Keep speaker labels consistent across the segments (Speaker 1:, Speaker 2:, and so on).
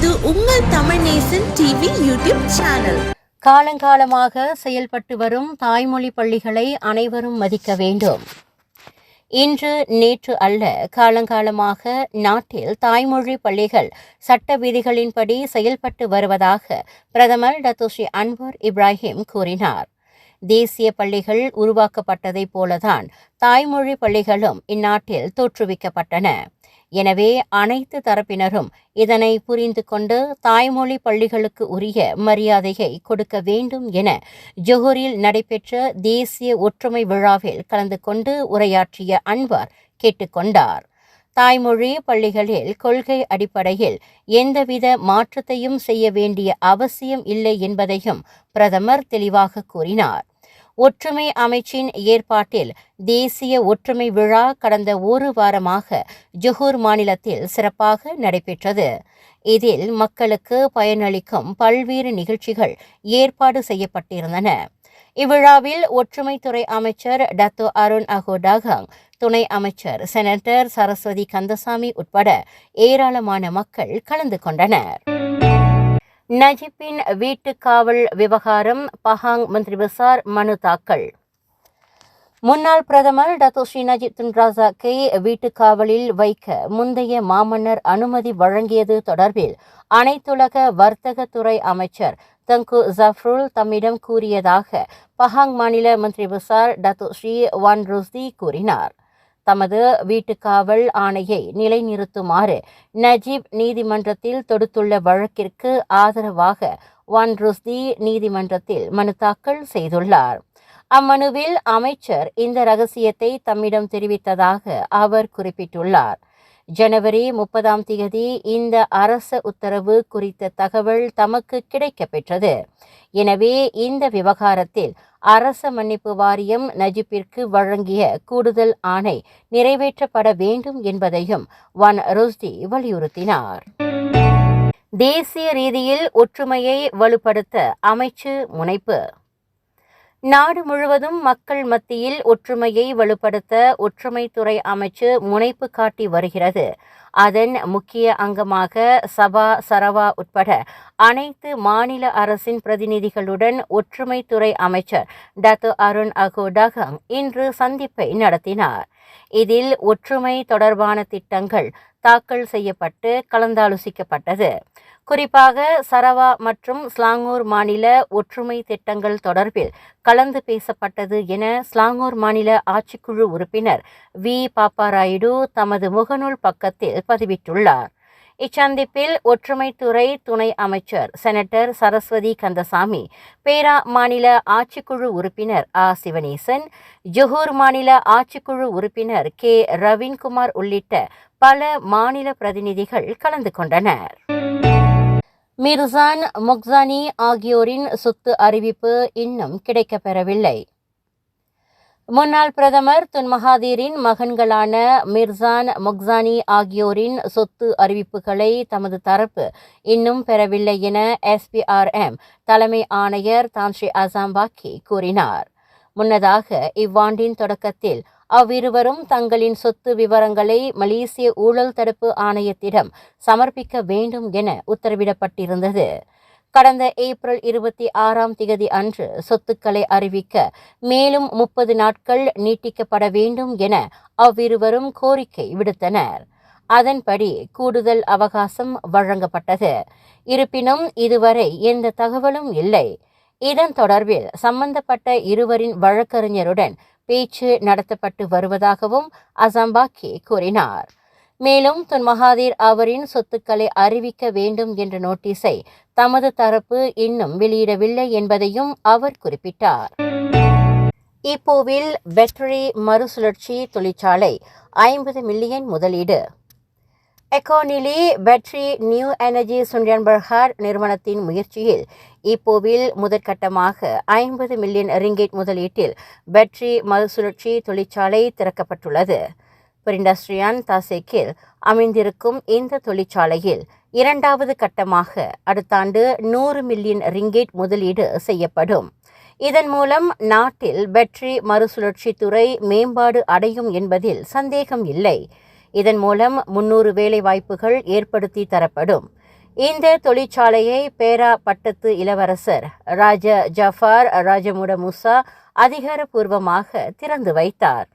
Speaker 1: இது உங்கள் Tamil Nesan TV YouTube channel.
Speaker 2: காலங்காலமாக செயல்பட்டு வரும் தாய்மொழி பள்ளிகளை அனைவரும் மதிக்க வேண்டும். இன்று நேற்று அல்ல காலங்காலமாக நாட்டில் தாய்மொழி பள்ளிகள் சட்ட விதிகளின்படி செயல்பட்டு வருவதாக பிரதமர் டத்தோஸ்ரீ அன்வர் இப்ராஹிம் கூறினார். தேசிய பள்ளிகள் உருவாக்கப்பட்டதைப் போலதான் தாய்மொழி பள்ளிகளும் இந்நாட்டில் தோற்றுவிக்கப்பட்டன. எனவே அனைத்து தரப்பினரும் இதனை புரிந்து கொண்டு தாய்மொழி பள்ளிகளுக்கு உரிய மரியாதையை கொடுக்க வேண்டும் என ஜொஹூரில் நடைபெற்ற தேசிய ஒற்றுமை விழாவில் கலந்து கொண்டு உரையாற்றிய அன்வார் கேட்டுக்கொண்டார். தாய்மொழி பள்ளிகளில் கொள்கை அடிப்படையில் எந்தவித மாற்றத்தையும் செய்ய வேண்டிய அவசியம் இல்லை என்பதையும் பிரதமர் தெளிவாக கூறினார். ஒற்றுமை அமைச்சின் ஏற்பாட்டில் தேசிய ஒற்றுமை விழா கடந்த ஒரு வாரமாக ஜொஹூர் மாநிலத்தில் சிறப்பாக நடைபெற்றது. இதில் மக்களுக்கு பயனளிக்கும் பல்வேறு நிகழ்ச்சிகள் ஏற்பாடு செய்யப்பட்டிருந்தன. இவ்விழாவில் ஒற்றுமைத்துறை அமைச்சர் டத்தோ அருண் அகோடாகாங் துணை அமைச்சர் செனட்டர் சரஸ்வதி கந்தசாமி உட்பட ஏராளமான மக்கள் கலந்து கொண்டனர். நஜிப்பின் வீட்டு காவல் விவகாரம் பஹாங் மந்திரி பசார் மனு தாக்கல். முன்னாள் பிரதமர் டத்தோஸ்ரீ நஜிப் துன்ராசாக்கை வீட்டு வீட்டுக் காவலில் வைக்க முந்தைய மாமன்னர் அனுமதி வழங்கியது தொடர்பில் அனைத்துலக வர்த்தகத்துறை அமைச்சர் தங்கு ஜஃப்ருல் தம்மிடம் கூறியதாக பஹாங் மாநில மந்திரி பசார் டத்தோஸ்ரீ வான் ருஸ்தி கூறினார். தமது வீட்டுக்காவல் ஆணையை நிலைநிறுத்துமாறு நஜீப் நீதிமன்றத்தில் தொடுத்துள்ள வழக்கிற்கு ஆதரவாக வான் ருஸ்தி நீதிமன்றத்தில் மனு தாக்கல் செய்துள்ளார். அம்மனுவில் அமைச்சர் இந்த ரகசியத்தை தம்மிடம் தெரிவித்ததாக அவர் குறிப்பிட்டுள்ளார். ஜனவரி முப்பதாம் தேதி இந்த அரச உத்தரவு குறித்த தகவல் தமக்கு கிடைக்கப்பெற்றது. எனவே இந்த விவகாரத்தில் அரச மன்னிப்பு வாரியம் நஜிப்பிற்கு வழங்கிய கூடுதல் ஆணை நிறைவேற்றப்பட வேண்டும் என்பதையும் வன் ரோஸ்டி வலியுறுத்தினார். தேசிய ரீதியில் ஒற்றுமையை வலுப்படுத்த அமைச்சு முனைப்பு. நாடு முழுவதும் மக்கள் மத்தியில் ஒற்றுமையை வலுப்படுத்த ஒற்றுமைத்துறை அமைச்சு முனைப்பு காட்டி வருகிறது. அதன் முக்கிய அங்கமாக சபா சரவா உட்பட அனைத்து மாநில அரசின் பிரதிநிதிகளுடன் ஒற்றுமைத்துறை அமைச்சர் டாக்டர் அருண் அகோடாகம் இன்று சந்திப்பை நடத்தினார். இதில் ஒற்றுமை தொடர்பான திட்டங்கள் தாக்கல் செய்யப்பட்டு கலந்தாலோசிக்கப்பட்டது. குறிப்பாக சரவா மற்றும் ஸ்லாங்கூர் மாநில ஒற்றுமை திட்டங்கள் தொடர்பில் கலந்து பேசப்பட்டது என ஸ்லாங்கூர் மாநில ஆட்சிக்குழு உறுப்பினர் வி. பாப்பாராயுடு தமது முகநூல் பக்கத்தில் பதிவிட்டுள்ளார். இச்சந்திப்பில் ஒற்றுமைத்துறை துணை அமைச்சர் செனட்டர் சரஸ்வதி கந்தசாமி பேரா மாநில ஆட்சிக்குழு உறுப்பினர் ஆ. சிவனேசன் ஜொஹூர் மாநில ஆட்சிக்குழு உறுப்பினர் கே. ரவீன்குமார் உள்ளிட்ட பல மாநில பிரதிநிதிகள் கலந்து கொண்டனர். மிர்சான் முக்சானி ஆகியோரின் சொத்து அறிவிப்பு இன்னும் கிடைக்கப்பெறவில்லை. முன்னாள் பிரதமர் துன் மகாதீரின் மகன்களான மிர்சான் முக்சானி ஆகியோரின் சொத்து அறிவிப்புகளை தமது தரப்பு இன்னும் பெறவில்லை என எஸ்பிஆர்எம் தலைமை ஆணையர் தான்ஸ்ரீ அசாம்பாக்கி கூறினார். முன்னதாக இவ்வாண்டின் தொடக்கத்தில் அவ்விருவரும் தங்களின் சொத்து விவரங்களை மலேசிய ஊழல் தடுப்பு ஆணையத்திடம் சமர்ப்பிக்க வேண்டும் என உத்தரவிடப்பட்டிருந்தது. கடந்த ஏப்ரல் இருபத்தி ஆறாம் திகதி அன்று சொத்துக்களை அறிவிக்க மேலும் முப்பது நாட்கள் நீட்டிக்கப்பட வேண்டும் என அவ்விருவரும் கோரிக்கை விடுத்தனர். அதன்படி கூடுதல் அவகாசம் வழங்கப்பட்டது. இருப்பினும் இதுவரை எந்த தகவலும் இல்லை. இதன் தொடர்பில் சம்பந்தப்பட்ட இருவரின் வழக்கறிஞருடன் பேச்சு நடத்தப்பட்டு வருவதாகவும் அசம்பாக்கி கூறினார். மேலும் துன் மகாதீர் அவரின் சொத்துக்களை அறிவிக்க வேண்டும் என்ற நோட்டீஸை தமது தரப்பு இன்னும் வெளியிடவில்லை என்பதையும் அவர் குறிப்பிட்டார். இப்போவில் பெட்டரி மறுசுழற்சி தொழிற்சாலை ஐம்பது மில்லியன் முதலீடு. எக்கோனிலி பேட்டரி நியூ எனர்ஜி சுண்டியன்பர்ஹார் நிறுவனத்தின் முயற்சியில் இப்போவில் முதற்கட்டமாக ஐம்பது மில்லியன் ரிங்கேட் முதலீட்டில் பேட்டரி மறுசுழற்சி தொழிற்சாலை திறக்கப்பட்டுள்ளது. பிரிண்டஸ்ட்ரியான் தாசேக்கில் அமைந்திருக்கும் இந்த தொழிற்சாலையில் இரண்டாவது கட்டமாக அடுத்த ஆண்டு நூறு மில்லியன் ரிங்கேட் முதலீடு செய்யப்படும். இதன் மூலம் நாட்டில் பேட்டரி மறுசுழற்சி துறை மேம்பாடு அடையும் என்பதில் சந்தேகம் இல்லை. இதன் மூலம் முன்னூறு வேலை வாய்ப்புகள் ஏற்படுத்தி தரப்படும். இந்த தொழிற்சாலையை பேரா பட்டத்து இளவரசர் ராஜ ஜஃபார் ராஜமுட முசா அதிகாரப்பூர்வமாக திறந்து வைத்தார்.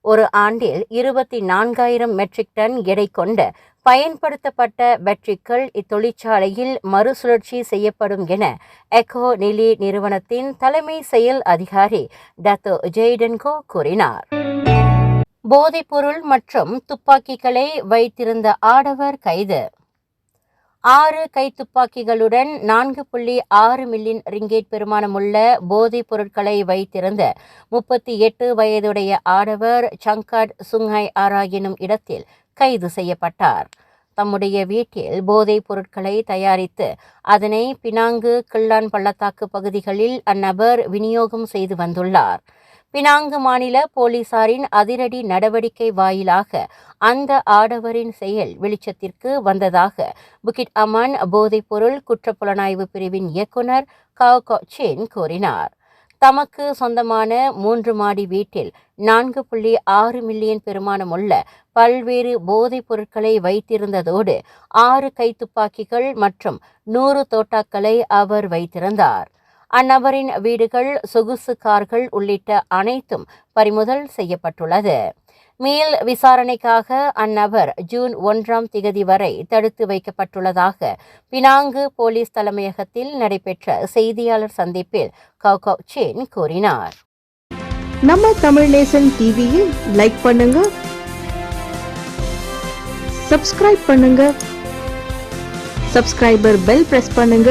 Speaker 2: ஒரு ஆண்டில் இருபத்தி நான்காயிரம் மெட்ரிக் டன் எடை கொண்ட பயன்படுத்தப்பட்ட பேட்டரிகள் இத்தொழிற்சாலையில் மறுசுழற்சி செய்யப்படும் என எக்கோ நிலி நிறுவனத்தின் தலைமை செயல் அதிகாரி டத்தோ ஜெய்டன்கோ கூறினார். போதைப்பொருள் மற்றும் துப்பாக்கிகளை வைத்திருந்த ஆடவர் கைது. ஆறு கைத்துப்பாக்கிகளுடன் நான்கு புள்ளி ஆறு மில்லியன் ரிங்கேட் பெருமானமுள்ள போதைப் பொருட்களை வைத்திருந்த முப்பத்தி எட்டு வயதுடைய ஆடவர் சங்காட் சுங்காய் ஆரா எனும் இடத்தில் கைது செய்யப்பட்டார். தம்முடைய வீட்டில் போதைப் பொருட்களை தயாரித்து அதனை பினாங்கு கிள்ளான் பள்ளத்தாக்கு பகுதிகளில் அந்நபர் விநியோகம் செய்து வந்துள்ளார். பினாங்கு மாநில போலீசாரின் அதிரடி நடவடிக்கை வாயிலாக அந்த ஆடவரின் செயல் வெளிச்சத்திற்கு வந்ததாக புகிட் அமான் போதைப்பொருள் குற்றப்புலனாய்வு பிரிவின் இயக்குனர் காவ் கொச்சின் கூறினார். தமக்கு சொந்தமான மூன்று மாடி வீட்டில் நான்கு புள்ளி ஆறு மில்லியன் பெருமானமுள்ள பல்வேறு போதைப் பொருட்களை வைத்திருந்ததோடு ஆறு கைத்துப்பாக்கிகள் மற்றும் நூறு தோட்டாக்களை அவர் வைத்திருந்தார். அந்நபரின் வீடுகள் சொகுசு கார்கள் உள்ளிட்ட அனைத்தும் பறிமுதல் செய்யப்பட்டுள்ளது. மேல் விசாரணைக்காக அந்நபர் ஜூன் ஒன்றாம் திகதி வரை தடுத்து வைக்கப்பட்டுள்ளதாக பினாங்கு போலீஸ் தலைமையகத்தில் நடைபெற்ற செய்தியாளர் சந்திப்பில் கவுகவ் சேன் கூறினார்.
Speaker 3: நம்ம தமிழ் நேசன் டிவியில் லைக் பண்ணுங்க சப்ஸ்கிரைப் பண்ணுங்க சப்ஸ்கிரைபர் பெல் பிரஸ் பண்ணுங்க.